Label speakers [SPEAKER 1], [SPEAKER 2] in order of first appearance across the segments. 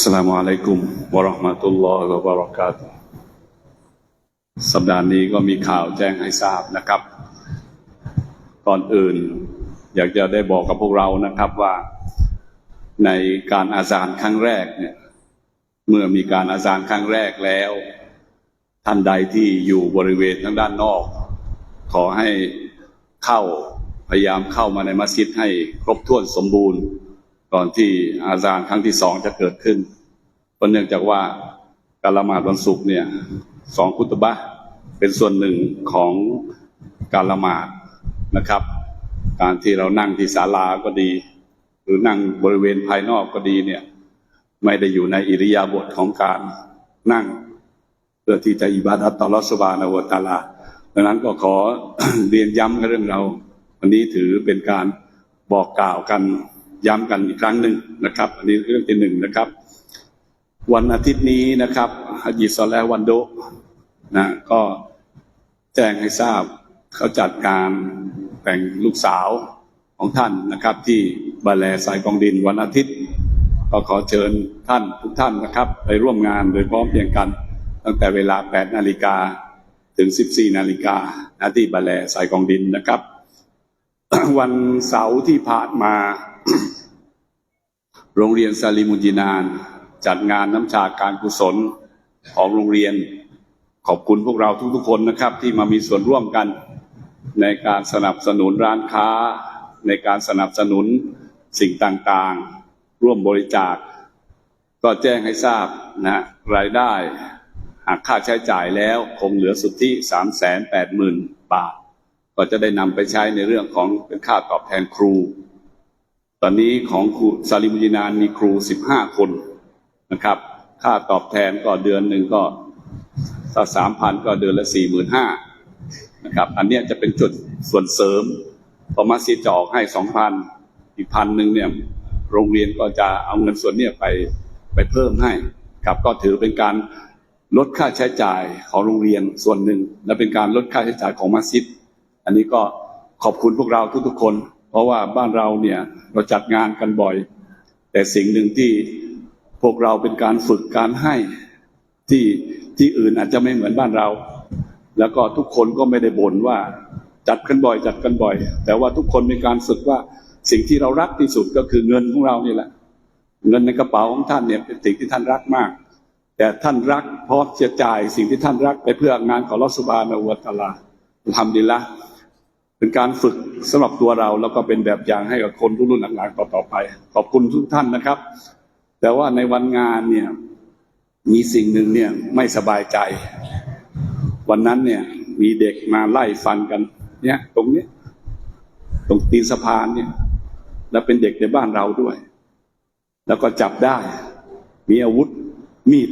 [SPEAKER 1] อัสสลามุอะลัยกุมวะเราะห์มะตุลลอฮ์วะบะเราะกาตุฮ์สัปดาห์นี้ก็มีข่าวแจ้งให้ทราบนะครับ ก่อนอื่น อยากจะได้บอกกับพวกเรานะครับว่า ในการอาจารย์ครั้งแรกเนี่ย เมื่อมีการอาจารย์ครั้งแรกแล้ว ท่านใดที่อยู่บริเวณทางด้านนอก ขอให้เข้าพยายามเข้ามาในมัสยิดให้ครบถ้วนสมบูรณ์ ก่อนที่อาจารย์ครั้งที่สองจะเกิดขึ้นเพราะเนื่องจากว่าการละหมาดวันศุกร์เนี่ยสองคุตบะเป็นส่วนหนึ่งของการละหมาดนะครับ การที่เรานั่งที่ศาลาก็ดี หรือนั่งบริเวณภายนอกก็ดีเนี่ยไม่ได้อยู่ในอิริยาบถของการนั่ง เพื่อที่จะอิบาดัตต่อรอสบานาวตาลาดังนั้นก็ขอเรียนย้ำกันเรื่องเรา วันนี้ถือเป็นการบอกกล่าวกัน ย้ำกันอีกครั้งหนึ่งนะครับ อันนี้เรื่องที่หนึ่งนะครับ วันอาทิตย์นี้นะครับฮัจญิซอลและวันโดนะก็แจ้งให้ทราบเขาจัดการแต่งลูกสาวของท่านนะครับ ที่บาแลสายกองดินวันอาทิตย์ ก็ขอเชิญท่านทุกท่านนะครับ ไปร่วมงานโดยพร้อมเพียงกัน ตั้งแต่เวลา 8 นาฬิกาถึง 14 นาฬิกาที่บาแลสายกองดินนะครับ วันเสาร์ที่ผ่านมา โรงเรียนซาลิมุจินาน จัดงานน้ำชาการกุศลของโรงเรียน ขอบคุณพวกเราทุกๆคนนะครับ ที่มามีส่วนร่วมกัน ในการสนับสนุนร้านค้า ในการสนับสนุนสิ่งต่างๆ ร่วมบริจาค ก็แจ้งให้ทราบนะรายได้หากค่าใช้จ่ายแล้วคงเหลือสุทธิสามแสนแปดหมื่นบาท ก็จะได้นำไปใช้ในเรื่องของเป็นค่าตอบแทนครู ตอนนี้ของครูซาลิมุจินานมีครูสิบห้าคนนะครับ ค่าตอบแทนก็เดือนหนึ่งก็ถ้าสามพันก็เดือนละสี่หมื่นห้านะครับ อันนี้จะเป็นจุดส่วนเสริมพอมาซีจะออกให้สองพันอีกพันหนึ่งเนี่ยโรงเรียนก็จะเอาเงินส่วนเนี้ยไปไปเพิ่มให้ครับก็ถือเป็นการลดค่าใช้จ่ายของโรงเรียนส่วนหนึ่ง และเป็นการลดค่าใช้จ่ายของมัสยิด อันนี้ก็ขอบคุณพวกเราทุกๆคน เพราะว่าบ้านเราเนี่ยเราจัดงานกันบ่อย แต่สิ่งหนึ่งที่พวกเราเป็นการฝึกการให้ที่ที่อื่นอาจจะไม่เหมือนบ้านเรา แล้วก็ทุกคนก็ไม่ได้บ่นว่า จัดกันบ่อย จัดกันบ่อย แต่ว่าทุกคนมีการฝึกว่าสิ่งที่เรารักที่สุดก็คือเงินของเรานี่แหละ เงินในกระเป๋าของท่านเนี่ยเป็นสิ่งที่ท่านรักมาก แต่ท่านรักเพร้อมจะจ่ายสิ่งที่ท่านรักไปเพื่องานของลอสุบานะอูวะตาลาทำดีละ เป็นการฝึกสำหรับตัวเราแล้วก็เป็นแบบอย่างให้กับคนรุ่นหลังๆต่อๆไป ขอบคุณทุกท่านนะครับ แต่ว่าในวันงานเนี่ยมีสิ่งหนึ่งเนี่ยไม่สบายใจ วันนั้นเนี่ย มีเด็กมาไล่ฟันกัน เนี่ย ตรงนี้ ตรงตีนสะพานเนี่ย แล้วเป็นเด็กในบ้านเราด้วย แล้วก็จับได้ มีอาวุธมีด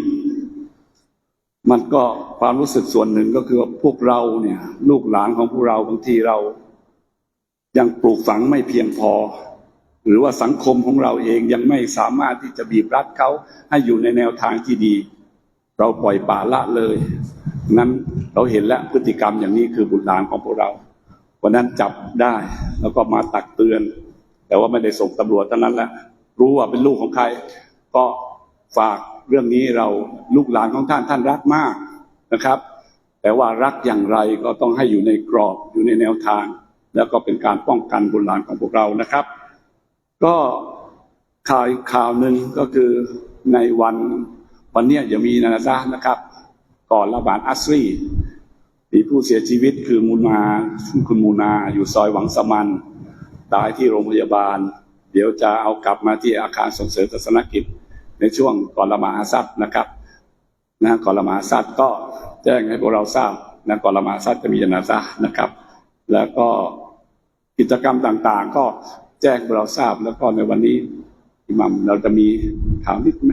[SPEAKER 1] มันก็ความรู้สึกส่วนหนึ่งก็คือว่าพวกเราเนี่ย ลูกหลานของพวกเราบางทีเรา ยังปลูกฝังไม่เพียงพอ หรือว่าสังคมของเราเองยังไม่สามารถที่จะบีบรัดเขาให้อยู่ในแนวทางที่ดี เราปล่อยป่าละเลย นั้นเราเห็นแล้วพฤติกรรมอย่างนี้คือบุตรหลานของพวกเราวันนั้นจับได้แล้วก็มาตักเตือน แต่ว่าไม่ได้ส่งตำรวจเท่านั้นแหละรู้ว่าเป็นลูกของใคร ก็ฝาก เรื่องนี้เราลูกหลานของท่านท่านรักมากนะครับ แต่ว่ารักอย่างไรก็ต้องให้อยู่ในกรอบอยู่ในแนวทาง แล้วก็เป็นการป้องกันบุตรหลานของพวกเรานะครับ ก็ข่าวอีกข่าวหนึ่งก็คือในวันวันนี้จะมีนาซานะครับ ก่อนระบาดอัสรีมีผู้เสียชีวิตคือมูนาคุณมูนาอยู่ซอยหวังสมันตายที่โรงพยาบาล เดี๋ยวจะเอากลับมาที่อาคารส่งเสริมศาสนกิจ ในช่วงก่อนละหมาดซัดนะครับนะก่อนละหมาดซัดก็แจ้งให้พวกเราทราบนะก่อนละหมาดซัดจะมีจนาซานะครับ แล้วก็กิจกรรมต่างๆ ก็แจ้งพวกเราทราบแล้วก็ในวันนี้อิหมัมเราจะมีข่าวนิดไหม